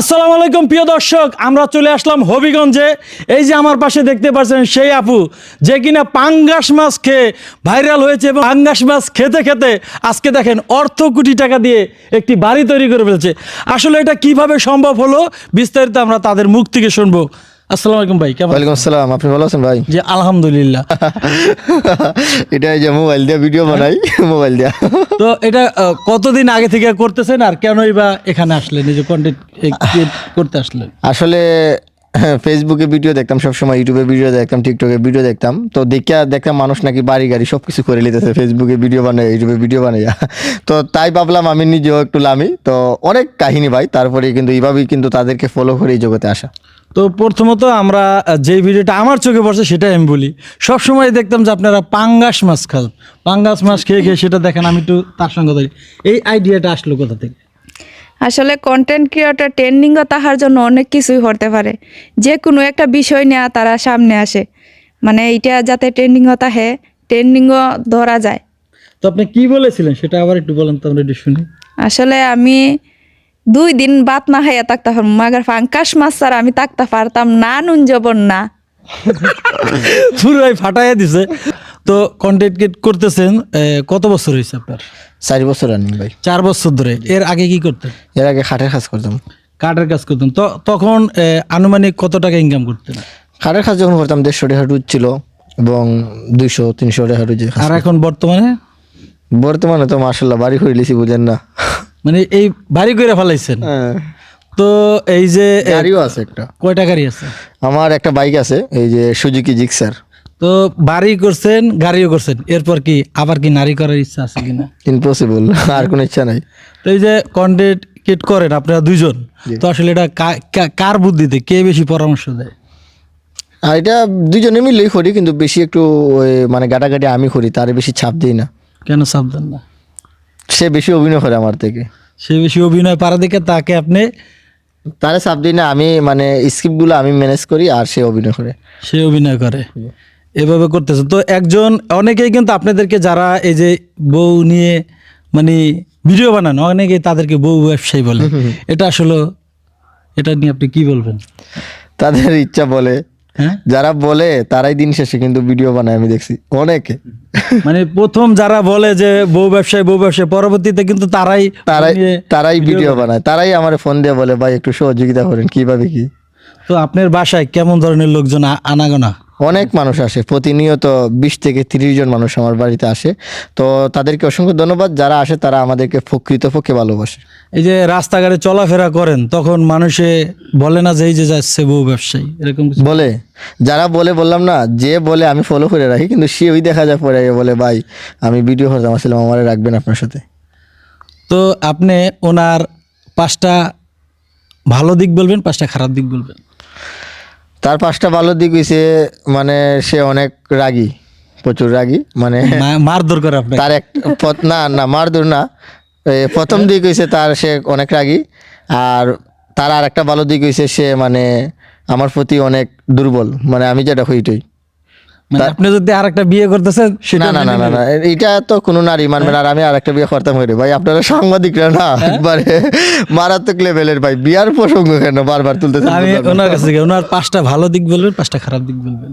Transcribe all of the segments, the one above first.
আসসালামু আলাইকুম, প্রিয় দর্শক। আমরা চলে আসলাম হবিগঞ্জে। এই যে আমার পাশে দেখতে পাচ্ছেন সেই আপু, যে কিনা পাঙ্গাস মাছ খেয়ে ভাইরাল হয়েছে এবং পাঙ্গাস মাছ খেতে খেতে আজকে দেখেন অর্থ কোটি টাকা দিয়ে একটি বাড়ি তৈরি করে ফেলছে। আসলে এটা কীভাবে সম্ভব হলো, বিস্তারিত আমরা তাদের মুখ থেকে শুনব। আসসালামু আলাইকুম ভাই কেমন ওয়ালাইকুম আসসালাম আপনি ভালো আছেন ভাই? জি আলহামদুলিল্লাহ। এটা এই যে মোবাইল দিয়ে ভিডিও বানাই মোবাইল দিয়া। তো এটা কতদিন আগে থেকে করতেছেন আর কেনই বা এখানে আসলেন? এই যে কন্টেন্ট করতে আসলেন? আসলে হ্যাঁ, ফেসবুকে ভিডিও দেখতাম সবসময় ইউটিউবে ভিডিও দেখতাম টিকটকে ভিডিও দেখতাম। তো দেখে দেখতাম মানুষ নাকি বাড়ি গাড়ি সব কিছু করে নিতেছে ফেসবুকে ভিডিও বানাই ইউটিউবে ভিডিও বানাইয়া তো তাই ভাবলাম আমি নিজেও একটু লামি। তো অনেক কাহিনী ভাই তারপরে কিন্তু এইভাবেই কিন্তু তাদেরকে ফলো করে এই জগতে আসা। তো প্রথমত আমরা যে ভিডিওটা আমার চোখে পড়ছে সেটাই আমি বলি। সবসময় দেখতাম যে আপনারা পাঙ্গাস মাছ খান। পাঙ্গাস মাছ খেয়ে খেয়ে সেটা দেখেন আমি একটু তার সঙ্গে ধরি। এই আইডিয়াটা আসলো কোথা থেকে? আসলে কন্টেন্ট ক্রিয়েটর ট্রেন্ডিংও তাহার জন্য অনেক কিছুই হতে পারে। যে কোনো একটা বিষয় নিয়ে তারা সামনে আসে। মানে এইটা যাতে ট্রেন্ডিংও তাহে ট্রেন্ডিংও ধরা যায়। তো আপনি কি বলেছিলেন? সেটা আবার একটু বলেন তো আমরা একটু শুনি। আসলে আমি দুই দিন বাত না খাইয়া থাকতে পারব। মাগার ফাঙ্কাস মাছ ছাড়া আমি থাকতে পারতাম না নুন জবন না। পুরাই ফাটাইয়া দিছে। তো কন্টেন্ট করতেছেন কত বছর হয়েছে আপনার? চার বছর রানিং ভাই। চার বছর ধরে। এর আগে কি করতেন? এর আগে খাটের কাজ করতাম। কাঠের কাজ করতাম তো তখন আহ, আনুমানিক কত টাকা ইনকাম করতেন? খাটের কাজ যখন করতাম দেড়শো টাকা রুজ ছিল এবং দুইশো তিনশো টাকা রুজে আর এখন বর্তমানে? বর্তমানে তো মার্শাল্লাহ বাড়ি করে লিছি বুঝেন না। মানে এই বাড়ি করে ফেলাইছেন। হ্যাঁ। তো এই যে গাড়িও আছে একটা। কয়টা গাড়ি আছে? আমার একটা বাইক আছে এই যে সুজুকি জিক্সার। তো বাড়ি করছেন গাড়িও করছেন এরপর কি আবার কি নারী করার ইচ্ছা আছে কিনা? ইম্পসিবল আর কোনো ইচ্ছা নাই। তো এই যে কন্টেন্ট ক্রিয়েট করেন আপনারা দুইজন তো আসলে এটা কার বুদ্ধিতে কে বেশি পরামর্শ দেয়? আর এটা দুজনে মিলেই করি কিন্তু বেশি একটু মানে গাটাগাটি আমি করি তার বেশি ছাপ দিই না। কেন সাবধান না? সে বেশি অভিনয় করে আমার থেকে। সে বেশি অভিনয় পারা দেখে তাকে আপনি তারা ছাপ দিই না আমি মানে স্ক্রিপ্টগুলো আমি ম্যানেজ করি আর সে অভিনয় করে। সে অভিনয় করে। এভাবে করতেছে। তো একজন অনেকেই কিন্তু আপনাদেরকে যারা এই যে বউ নিয়ে মানে ভিডিও বানান অনেকেই তাদেরকে বউ ব্যবসায়ী বলে। এটা আসলে এটা নিয়ে আপনি কি বলবেন? তাদের ইচ্ছা বলে। যারা বলে তারাই দিন শেষে কিন্তু ভিডিও বানায় আমি দেখছি। অনেকে। মানে প্রথম যারা বলে যে বউ ব্যবসায় বউ ব্যবসায় পরবর্তীতে কিন্তু তারাই তারাই তারাই ভিডিও বানায়। তারাই আমার ফোন দিয়ে বলে ভাই একটু সহযোগিতা করেন কীভাবে কি? তো আপনার বাসায় কেমন ধরনের লোকজন আনাগোনা? অনেক মানুষ আসে প্রতিনিয়ত বিশ থেকে তিরিশ জন মানুষ আমার বাড়িতে আসে। তো তাদেরকে অসংখ্য ধন্যবাদ যারা আসে তারা আমাদেরকে প্রকৃত পক্ষে ভালোবাসে। এই যে রাস্তাঘাটে চলাফেরা করেন তখন মানুষে বলে না যে এই যে যাচ্ছে বউ ব্যবসায়ী এরকম বলে যারা বলে বললাম না যে বলে আমি ফলো করে রাখি কিন্তু সে ওই দেখা যায় পরে বলে ভাই আমি ভিডিও করতাম আসলে আমারে রাখবেন আপনার সাথে। তো আপনি ওনার পাঁচটা ভালো দিক বলবেন পাঁচটা খারাপ দিক বলবেন? তার পাঁচটা ভালো দিক হয়েছে মানে সে অনেক রাগী প্রচুর রাগী মানে মারধর করে তার এক না না মারধর না। প্রথম দিক হয়েছে তার সে অনেক রাগী আর তার আর একটা ভালো দিক হয়েছে সে মানে আমার প্রতি অনেক দুর্বল মানে আমি যেটা হইটই। মানে আপনি যদি আর একটা বিয়ে করতেছেন সেটা না না না না না এটা তো কোনো নারী মানবে না আর আমি আর একটা বিয়ে করতাম হইরে। ভাই আপনারা সাংবাদিকরা না একবারে মারাত্মক লেভেলের ভাই বিয়ার প্রসঙ্গ কেন বারবার তুলতেছেন আমি ওনার কাছে গিয়ে ওনার পাঁচটা ভালো দিক বলবেন পাঁচটা খারাপ দিক বলবেন।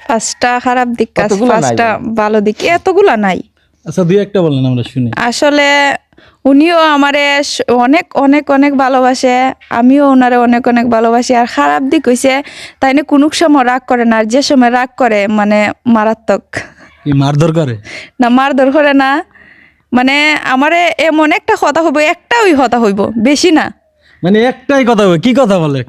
পাঁচটা খারাপ দিক কাজ পাঁচটা ভালো দিক এতগুলা নাই। আচ্ছা দুই একটা বলেন আমরা শুনি। আসলে উনিও আমারে অনেক অনেক অনেক ভালোবাসে। আমিও ওনারে অনেক অনেক ভালোবাসি। আর খারাপ দিক হইছে তাই না কোনো সময় রাগ করে না। আর যে সময় রাগ করে মানে মারাত্মক। মারধর করে? না মারধর করে না। মানে আমারে এমন একটা কথা হইব একটা ওই কথা হইব বেশি না। মানে একটাই কথা বলে কি কথা বলে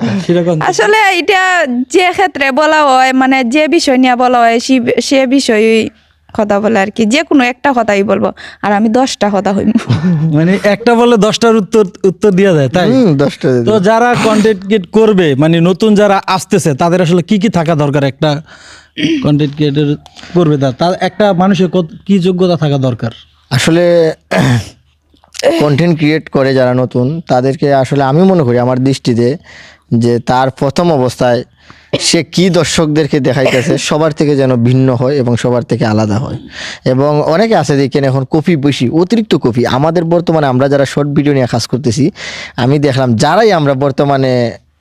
আসলে এটা যে ক্ষেত্রে বলা হয় মানে যে বিষয় নিয়ে বলা হয় সে- সে বিষয় কথা বলে আর কি যে কোনো একটা কথাই বলব আর আমি দশটা কথা হইব মানে একটা বলে দশটার উত্তর উত্তর দেওয়া যায় তাই? দশটা তো যারা কন্টেন্ট ক্রিয়েট করবে মানে নতুন যারা আসতেছে তাদের আসলে কি কি থাকা দরকার একটা কন্টেন্ট ক্রিয়েটর করবে? তার তার একটা মানুষের কত- কি যোগ্যতা থাকা দরকার? আসলে কন্টেন্ট ক্রিয়েট করে যারা নতুন, তাদেরকে আসলে আমি মনে করি আমার দৃষ্টিতে যে তার প্রথম অবস্থায় সে কি দর্শকদেরকে দেখাইতেছে সবার থেকে যেন ভিন্ন হয় এবং সবার থেকে আলাদা হয়। এবং অনেকে আছে দেখেন এখন কপি বেশি, অতিরিক্ত কপি। আমাদের বর্তমানে আমরা যারা শর্ট ভিডিও নিয়ে কাজ করতেছি, আমি দেখলাম যারাই আমরা বর্তমানে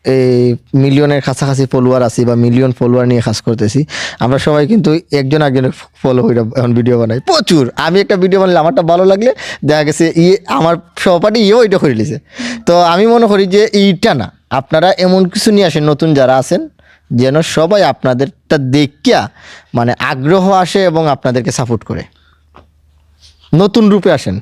এই মিলিয়নের কাছাকাছি ফলোয়ার আছি বা মিলিয়ন ফলোয়ার নিয়ে কাজ করতেছি। আমরা সবাই কিন্তু একজন একজনের ফলো করে এখন ভিডিও বানাই। প্রচুর। আমি একটা ভিডিও বানালে আমারটা ভালো লাগলে দেখা গেছে ইয়ে আমার সহপাঠী ইয়েও এটা করে নিছে তো আমি মনে করি যে এইটা না। আপনারা এমন কিছু নিয়ে আসেন, নতুন যারা আছেন, যেন সবাই আপনাদেরটা দেখিয়া মানে আগ্রহ আসে এবং আপনাদেরকে সাপোর্ট করে। নতুন রূপে আসেন।